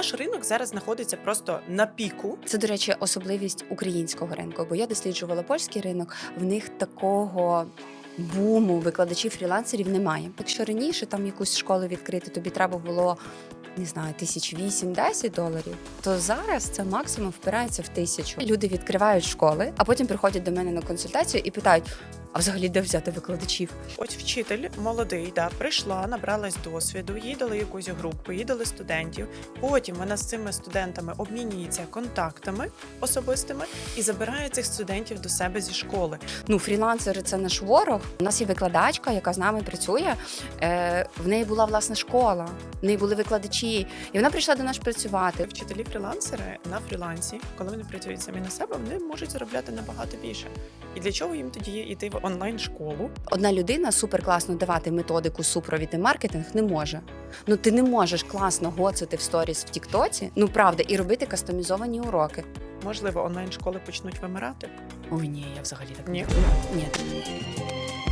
Наш ринок зараз знаходиться просто на піку. Це, до речі, особливість українського ринку, бо я досліджувала польський ринок, в них такого. Буму викладачів фрілансерів немає. Якщо раніше там якусь школу відкрити, тобі треба було не знаю, тисяч вісім-десять доларів, то зараз це максимум впирається в тисячу. Люди відкривають школи, а потім приходять до мене на консультацію і питають: а взагалі де взяти викладачів? Ось вчитель молодий, да, прийшла, набралась досвіду, їй дали якусь групу, їй дали студентів. Потім вона з цими студентами обмінюється контактами особистими і забирає цих студентів до себе зі школи. Ну, фрілансери це наш ворог. У нас є викладачка, яка з нами працює. Е, в неї була власна школа, в неї були викладачі, і вона прийшла до нас працювати. Вчителі фрілансери на фрілансі, коли вони працюють самі на себе, вони можуть заробляти набагато більше. І для чого їм тоді йти в онлайн школу? Одна людина супер класно давати методику супровід і маркетинг не може. Ну ти не можеш класно гоцати в сторіс в Тіктоці, ну правда, і робити кастомізовані уроки. Можливо, онлайн школи почнуть вимирати. Ой, ні, я взагалі так Ні? не думаю. Ні.